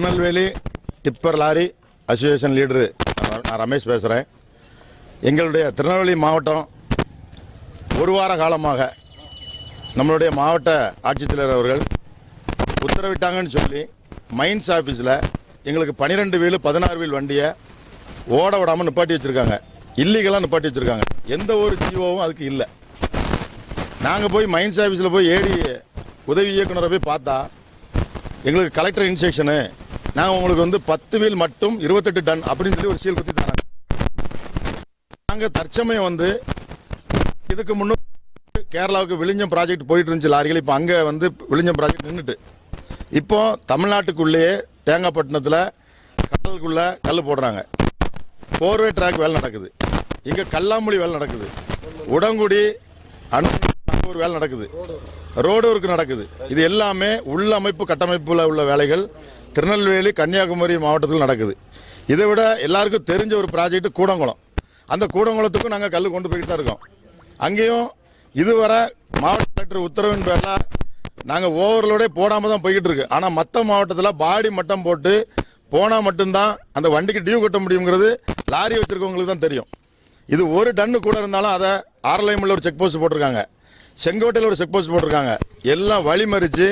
Tirunelveli tipper lorry association leader நான் ரமேஷ் பேசுகிறேன் எங்களுடைய திருநெல்வேலி மாவட்டம் ஒரு வார காலமாக நம்மளுடைய மாவட்ட ஆட்சித்தலைவர் அவர்கள் உத்தரவிட்டாங்கன்னு சொல்லி மைன்ஸ் ஆஃபீஸில் எங்களுக்கு பன்னிரெண்டு வீல் பதினாறு வீல் வண்டியை ஓட விடாமல் நிப்பாட்டி வச்சுருக்காங்க. இல்லீகலாக நிப்பாட்டி வச்சுருக்காங்க. எந்த ஒரு ஜீவோவும் அதுக்கு இல்லை. நாங்கள் போய் மைன்ஸ் ஆஃபீஸில் போய் ஏடி உதவி இயக்குனரை போய் பார்த்தா எங்களுக்கு கலெக்டர் இன்ஸ்ட்ரக்ஷனு நாங்கள் உங்களுக்கு வந்து பத்து வீல் மட்டும் இருபத்தெட்டு டன் அப்படின்னு சொல்லி ஒரு சீல் குத்தி தராங்க. நாங்கள் தற்சமயம் வந்து இதுக்கு முன்னும் கேரளாவுக்கு விழிஞ்சம் ப்ராஜெக்ட் போயிட்டு இருந்துச்சு லாரிகள். இப்போ அங்கே வந்து விழிஞ்சம் ப்ராஜெக்ட் நின்றுட்டு இப்போ தமிழ்நாட்டுக்குள்ளேயே தேங்காய்பட்டினத்தில் கடலுக்குள்ளே கல் போடுறாங்க. போர்வே ட்ராக் வேலை நடக்குது. இங்கே கல்லாமொழி வேலை நடக்குது. உடங்குடி அணு ஒரு வேலை நடக்குது. ரோடு ஒர்க் நடக்குது. இது எல்லாமே உள்ளமைப்பு கட்டமைப்பில் உள்ள வேலைகள். திருநெல்வேலி கன்னியாகுமரி மாவட்டத்தில் நடக்குது. இதை விட எல்லாருக்கும் தெரிஞ்ச ஒரு ப்ராஜெக்ட் கூடங்குளம். அந்த கூடங்குளத்துக்கும் நாங்கள் கல் கொண்டு போய்கிட்டு தான் இருக்கோம். அங்கேயும் இதுவரை மாவட்ட கலெக்டர் உத்தரவின் பேரில் நாங்கள் ஓவர்லோடே போடாமல் தான் போய்கிட்டு இருக்கு. ஆனால் மற்ற மாவட்டத்தில் பாடி மட்டம் போட்டு போனால் மட்டும்தான் அந்த வண்டிக்கு டியூ கட்ட முடியுங்கிறது லாரி வச்சுருக்கவங்களுக்கு தான் தெரியும். இது ஒரு டன்னு கூட இருந்தாலும் அதை ஆர்லைமில் ஒரு செக் போஸ்ட் போட்டிருக்காங்க. செங்கோட்டையில் ஒரு செக் போஸ்ட் போட்டிருக்காங்க. எல்லாம் வழிமறித்து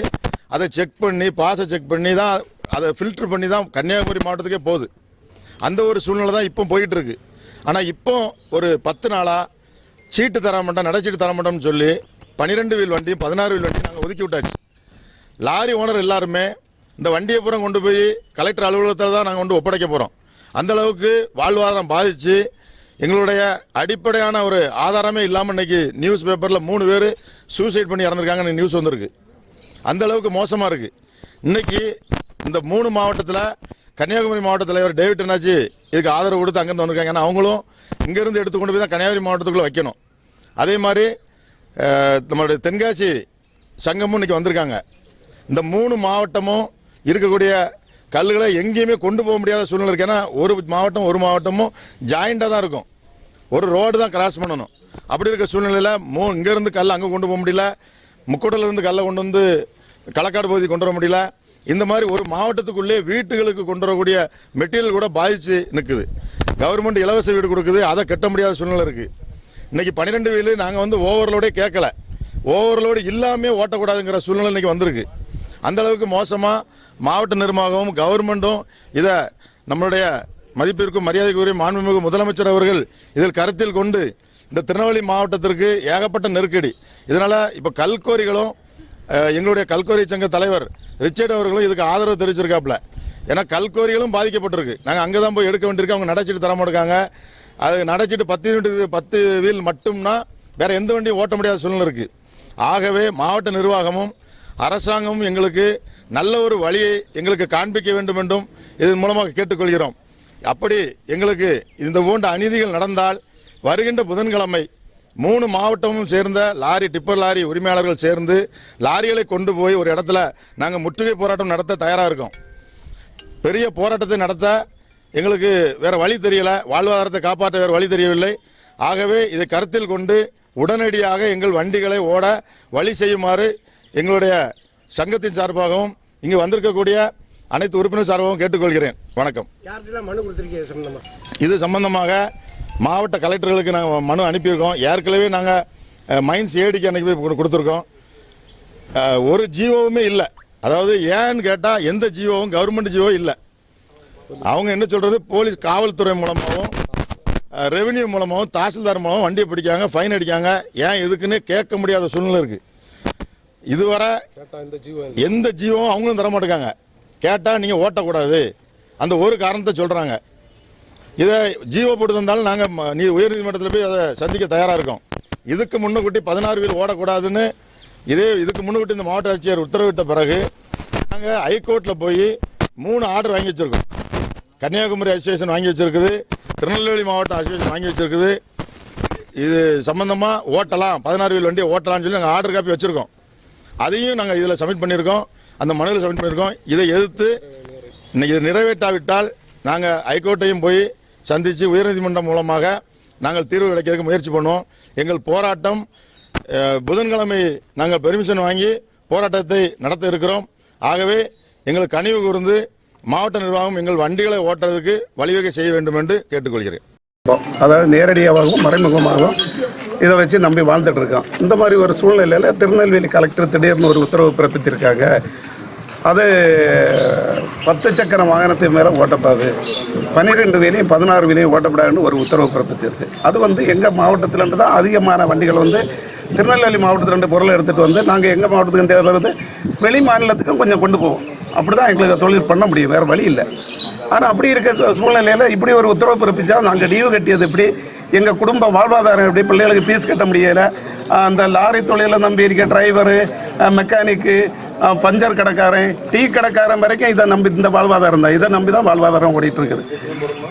அதை செக் பண்ணி பாசை செக் பண்ணி தான் அதை ஃபில்டர் பண்ணி தான் கன்னியாகுமரி மாவட்டத்துக்கே போகுது. அந்த ஒரு சூழ்நிலை தான் இப்போ போயிட்டு இருக்கு ஆனால் இப்போ ஒரு பத்து நாளாக சீட்டு தர மாட்டோம் நடைச்சீட்டு தர மாட்டோம்னு சொல்லி பன்னிரெண்டு வீல் வண்டி பதினாறு வீல் வண்டி நாங்கள் ஒதுக்கி விட்டாச்சு. லாரி ஓனர் எல்லாருமே இந்த வண்டியை பூரா கொண்டு போய் கலெக்டர் அலுவலகத்தில் தான் நாங்கள் கொண்டு ஒப்படைக்க போகிறோம் அந்த அளவுக்கு வாழ்வாதாரம் பாதிச்சு எங்களுடைய அடிப்படையான ஒரு ஆதாரமே இல்லாமல் இன்னைக்கு நியூஸ் பேப்பரில் மூணு பேர் சூசைட் பண்ணி இறந்துருக்காங்கன்னு நியூஸ் வந்திருக்கு. அந்த அளவுக்கு மோசமாக இருக்குது இன்னைக்கு இந்த மூணு மாவட்டத்தில் கன்னியாகுமரி மாவட்ட தலைவர் டேவிட் என்னாச்சு இதுக்கு ஆதரவு கொடுத்து அங்கேருந்து வந்திருக்காங்க. ஏன்னா அவங்களும் இங்கேருந்து எடுத்து கொண்டு போய் தான் கன்னியாகுமரி மாவட்டத்துக்குள்ளே வைக்கணும். அதே மாதிரி நம்மளுடைய தென்காசி சங்கமும் இன்னைக்கு வந்திருக்காங்க. இந்த மூணு மாவட்டமும் இருக்கக்கூடிய கல்லுகளை எங்கேயுமே கொண்டு போக முடியாத சூழ்நிலை இருக்கு. ஏன்னா ஒரு மாவட்டம் ஒரு மாவட்டமும் ஜாயிண்டாக தான் இருக்கும். ஒரு ரோடு தான் கிராஸ் பண்ணணும். அப்படி இருக்க சூழ்நிலையில் மூ இங்கேருந்து கல் அங்கே கொண்டு போக முடியல. முக்கோட்டில் இருந்து கல்லை கொண்டு வந்து களக்காடு பகுதி கொண்டு வர முடியல. இந்த மாதிரி ஒரு மாவட்டத்துக்குள்ளே வீட்டுகளுக்கு கொண்டு வரக்கூடிய மெட்டீரியல் கூட பாதிச்சு நிற்குது கவர்மெண்ட் இலவச வீடு கொடுக்குது அதை கட்ட முடியாத சூழ்நிலை இருக்குது இன்னைக்கு பன்னிரெண்டு வீடு நாங்கள் வந்து ஓவர்லோடே கேட்கல ஓவர்லோடு இல்லாமே ஓட்டக்கூடாதுங்கிற சூழ்நிலை இன்னைக்கு வந்திருக்கு. அந்த அளவுக்கு மோசமாக மாவட்ட நிர்வாகமும் கவர்மெண்ட்டும் இதை நம்மளுடைய மதிப்பிற்கும் மரியாதைக்குரிய மாண்புமிகு முதலமைச்சர் அவர்கள் இதில் கருத்தில் கொண்டு இந்த திருநெல்வேலி மாவட்டத்திற்கு ஏகப்பட்ட நெருக்கடி. இதனால் இப்போ கல்கோரிகளும் எங்களுடைய கல்கோரி சங்க தலைவர் ரிச்சர்ட் அவர்களும் இதுக்கு ஆதரவு தெரிவிச்சிருக்காப்ல ஏன்னா கல்கோரிகளும் பாதிக்கப்பட்டிருக்கு. நாங்கள் அங்கே தான் போய் எடுக்க வேண்டியிருக்கு. அவங்க நடச்சிட்டு தர மாட்டாங்க அது நடச்சிட்டு பத்து யூனிட் பத்து வீல் மட்டும்னா வேற எந்த வண்டியும் ஓட்ட முடியாத சூழ்நிலை இருக்கு. ஆகவே மாவட்ட நிர்வாகமும் அரசாங்கமும் எங்களுக்கு நல்ல ஒரு வழியை எங்களுக்கு காண்பிக்க வேண்டும் என்றும் இதன் மூலமாக கேட்டுக்கொள்கிறோம். அப்படி எங்களுக்கு இந்த போன்ற அநீதிகள் நடந்தால் வருகின்ற புதன்கிழமை மூணு மாவட்டமும் சேர்ந்த லாரி டிப்பர் லாரி உரிமையாளர்கள் சேர்ந்து லாரிகளை கொண்டு போய் ஒரு இடத்துல நாங்கள் முற்றுகை போராட்டம் நடத்த தயாராக இருக்கோம். பெரிய போராட்டத்தை நடத்த எங்களுக்கு வேற வழி தெரியல. வாழ்வாதாரத்தை காப்பாற்ற வேற வழி தெரியவில்லை. ஆகவே இதை கருத்தில் கொண்டு உடனடியாக எங்கள் வண்டிகளை ஓட வழி செய்யுமாறு எங்களுடைய சங்கத்தின் சார்பாகவும் இங்கு வந்திருக்கக்கூடிய அனைத்து உறுப்பினர் சார்பாகவும் கேட்டுக்கொள்கிறேன். வணக்கம். இது சம்பந்தமாக மாவட்ட கலெக்டர்களுக்கு நாங்கள் மனு அனுப்பியிருக்கோம். ஏற்கனவே நாங்கள் மைன்ஸ் ஏடிக்கு அன்னைக்கு போய் கொடு- கொடுத்துருக்கோம். ஒரு ஜியோவுமே இல்லை. அதாவது ஏன்னு கேட்டால் எந்த ஜியோவும் கவர்மெண்ட் ஜியோ இல்லை. அவங்க என்ன சொல்றது? போலீஸ் காவல்துறை மூலமாகவும் ரெவென்யூ மூலமாகவும் தாசில்தார் மூலமாகவும் வண்டியை பிடிக்காங்க ஃபைன் அடிக்காங்க ஏன் எதுக்குன்னு கேட்க முடியாத சூழ்நிலை இருக்கு. இதுவரை எந்த ஜீவம் அவங்களும் தர மாட்டேங்காங்க கேட்டால் நீங்கள் ஓட்டக்கூடாது. அந்த ஒரு காரணத்தை சொல்கிறாங்க இதை ஜீவோ போட்டு தந்தாலும் நாங்கள் நீ உயர்நீதிமன்றத்தில் போய் அதை சந்திக்க தயாராக இருக்கோம். இதுக்கு முன்னுக்குட்டி பதினாறு வீல் ஓடக்கூடாதுன்னு இதே இதுக்கு முன்னுக்குட்டி இந்த மாவட்ட ஆட்சியர் உத்தரவிட்ட பிறகு நாங்கள் ஹைகோர்ட்டில் போய் மூணு ஆர்டர் வாங்கி வச்சுருக்கோம். கன்னியாகுமரி அசோசியேஷன் வாங்கி வச்சுருக்குது திருநெல்வேலி மாவட்ட அசோசியேஷன் வாங்கி வச்சுருக்குது. இது சம்மந்தமாக ஓட்டலாம் பதினாறு வீல் வண்டி ஓட்டலாம்னு சொல்லி நாங்கள் ஆர்டர் காப்பி வச்சுருக்கோம். அதையும் நாங்கள் இதில் சப்மிட் பண்ணியிருக்கோம். அந்த மனுவில் சப்மிட் பண்ணியிருக்கோம். இதை எதிர்த்து இன்னைக்கு இது நிறைவேற்றாவிட்டால் நாங்கள் ஹைகோர்ட்டையும் போய் சந்தித்து உயர்நீதிமன்றம் மூலமாக நாங்கள் தீர்வு கிடைக்கிறதுக்கு முயற்சி பண்ணுவோம் எங்கள் போராட்டம் புதன்கிழமை நாங்கள் பெர்மிஷன் வாங்கி போராட்டத்தை நடத்த இருக்கிறோம். ஆகவே எங்களுக்கு கனிவு கூர்ந்து மாவட்ட நிர்வாகம் எங்கள் வண்டிகளை ஓட்டுறதுக்கு வழிவகை செய்ய வேண்டும் என்று கேட்டுக்கொள்கிறேன். அதாவது நேரடியாகவும் மறைமுகமாகவும் இதை வச்சு நம்பி வாழ்ந்துட்டு இருக்கோம். இந்த மாதிரி ஒரு சூழ்நிலையில் திருநெல்வேலி கலெக்டர் திடீர்னு ஒரு உத்தரவு பிறப்பித்திருக்காங்க. அது பத்து சக்கர வாகனத்தை மேலே ஓட்டப்படாது. பன்னிரெண்டு வீலையும் பதினாறு வீலையும் ஓட்டப்படாதுன்னு ஒரு உத்தரவு பிறப்பித்திருக்கு. அது வந்து எங்கள் மாவட்டத்திலேருந்து தான் அதிகமான வண்டிகள் வந்து திருநெல்வேலி மாவட்டத்திலேருந்து பொருளை எடுத்துகிட்டு வந்து நாங்கள் எங்கள் மாவட்டத்துக்கு தேவைப்படுறது வெளி மாநிலத்துக்கும் கொஞ்சம் கொண்டு போவோம். அப்படி தான் எங்களுக்கு தொழில் பண்ண முடியும் வேறு வழி இல்லை. ஆனால் அப்படி இருக்க சூழ்நிலையில் இப்படி ஒரு உத்தரவு பிறப்பிச்சா நாங்கள் லீவு கட்டியது எப்படி? எங்கள் குடும்ப வாழ்வாதாரம் எப்படி? பிள்ளைகளுக்கு ஃபீஸ் கட்ட முடியலை. அந்த லாரி தொழிலை நம்பி இருக்க டிரைவரு மெக்கானிக்கு பஞ்சர் கடைக்காரன் டீ கடைக்காரன் வரைக்கும் இதை நம்பி இந்த வாழ்வாதாரம் தான். இதை நம்பி தான் வாழ்வாதாரம் ஓடிட்டு இருக்குது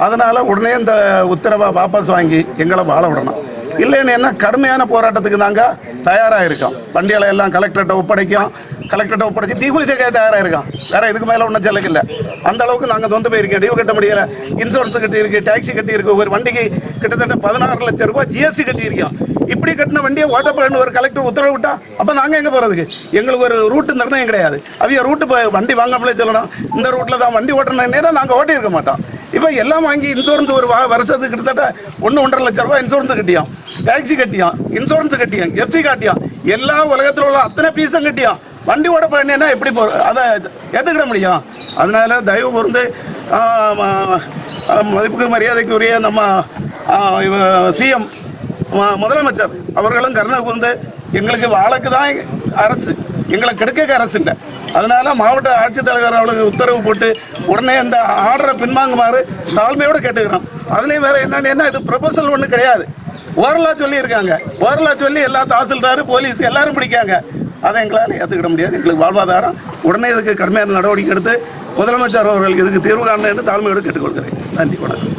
அதனால உடனே இந்த உத்தரவை வாபஸ் வாங்கி எங்களை வாழ விடணும். இல்லைன்னு என்ன கடுமையான போராட்டத்துக்கு நாங்கள் தயாராக இருக்கோம் வண்டிகளை எல்லாம் கலெக்டர்கிட்ட ஒப்படைக்கும் கலெக்டர்கிட்ட ஒப்படைச்சு தீக்குளி சேர்க்க தயாராக இருக்கோம் வேற இதுக்கு மேலே ஒன்றும் செலவு இல்லை. அந்த அளவுக்கு நாங்கள் சொந்த போயிருக்கோம். டியூ கட்ட முடியல. இன்சூரன்ஸ் கட்டி இருக்கு டாக்ஸி கட்டி இருக்கு ஒரு வண்டிக்கு கிட்டத்தட்ட பதினாறு லட்சம் ரூபாய் ஜிஎஸ்டி கட்டியிருக்கோம். இப்படி கட்டின வண்டியை ஓட்டப்படணும் ஒரு கலெக்டர் உத்தரவு விட்டா அப்போ நாங்கள் எங்கே போகிறதுக்கு எங்களுக்கு ஒரு ரூட்டு நிர்ணயம் கிடையாது. அவங்க ரூட்டு வண்டி வாங்காமலே சொல்லணும். இந்த ரூட்டில் தான் வண்டி ஓட்டணும் நேரம் நாங்கள் ஓட்டியிருக்க மாட்டோம். இப்போ எல்லாம் வாங்கி இன்சூரன்ஸ் ஒரு வருஷத்துக்கு கிட்டத்தட்ட ஒன்று ஒன்றரை லட்சம் ரூபாய் இன்சூரன்ஸ் கட்டியும். டாக்ஸி கட்டியும் இன்சூரன்ஸ் கட்டியும் எஃப்சி காட்டியும். எல்லா உலகத்தில் உள்ள அத்தனை பீஸும் கட்டியும். வண்டி ஓட போறேன்னா எப்படி போ அதை ஏற்றுக்கிட முடியும்? அதனால தயவு கூர்ந்து மதிப்புக்கு மரியாதைக்குரிய நம்ம சிஎம் முதலமைச்சர் அவர்களும் கருணை கூர்ந்து எங்களுக்கு வாழக்கு தான் அரசு. எங்களை கெடுக்க அரசு இல்லை. அதனால மாவட்ட ஆட்சித்தலைவர் அவளுக்கு உத்தரவு போட்டு உடனே இந்த ஆர்டரை பின்வாங்குமாறு தாழ்மையோடு கேட்டுக்கிறோம். அதுலேயும் வேற என்னன்னு என்ன இது ப்ரொபோசல் ஒன்றும் கிடையாது. ஓரலா சொல்லியிருக்காங்க. ஓரலா சொல்லி எல்லா தாசில்தார் போலீஸ் எல்லாரும் பிடிக்காங்க. அதை எங்களால் ஏற்றுக்கிட முடியாது. எங்களுக்கு வாழ்வாதாரம். உடனே இதுக்கு கடுமையான நடவடிக்கை எடுத்து முதலமைச்சர் அவர்கள் இதுக்கு தீர்வு காணணும்னு என்று தாழ்மையோடு கேட்டுக்கொள்கிறேன். நன்றி வணக்கம்.